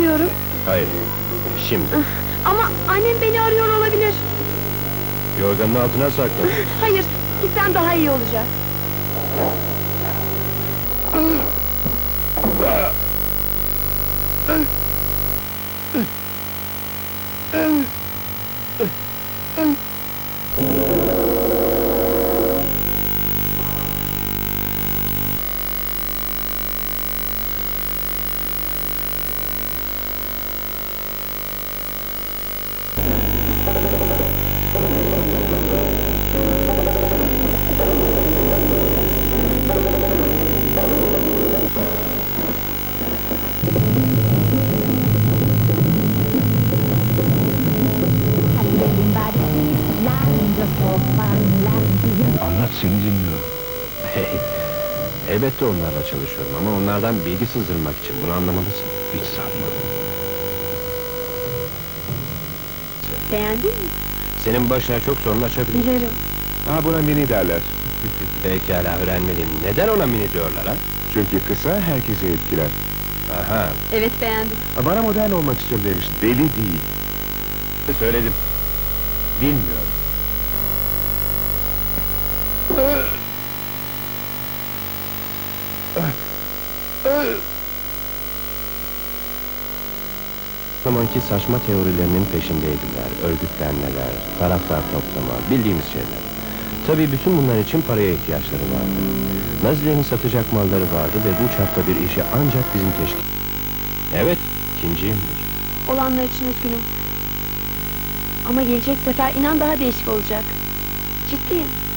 arıyorum. Hayır. Şimdi. Ama annem beni arıyor olabilir. Yorganın altına sakla. Hayır, gitsem daha iyi olacak. Anlat seni dinliyorum. Hey, elbette onlarla çalışıyorum ama onlardan bilgi sızdırmak için bunu anlamalısın. Hiç sanmam. Beğendin mi? Senin başına çok sorun açabilir. Bilirim. Ha buna mini derler. Pekala öğrenmeliyim. Neden ona mini diyorlar ha? Çünkü kısa herkesi etkiler. Aha, Evet beğendim. Bana modern olmak istiyorum demiş. Deli değil. söyledim. Bilmiyorum. Zamanki saçma teorilerinin peşindeydiler. Örgütlenmeler, taraftar toplama, bildiğimiz şeyler. Tabii bütün bunlar için paraya ihtiyaçları vardı. Nazilerin satacak malları vardı ve bu çapta bir işi ancak bizim teşkil... Evet, ikinciyimdir. Olanlar için üzgünüm. Ama gelecek sefer inan daha değişik olacak. Ciddiyim.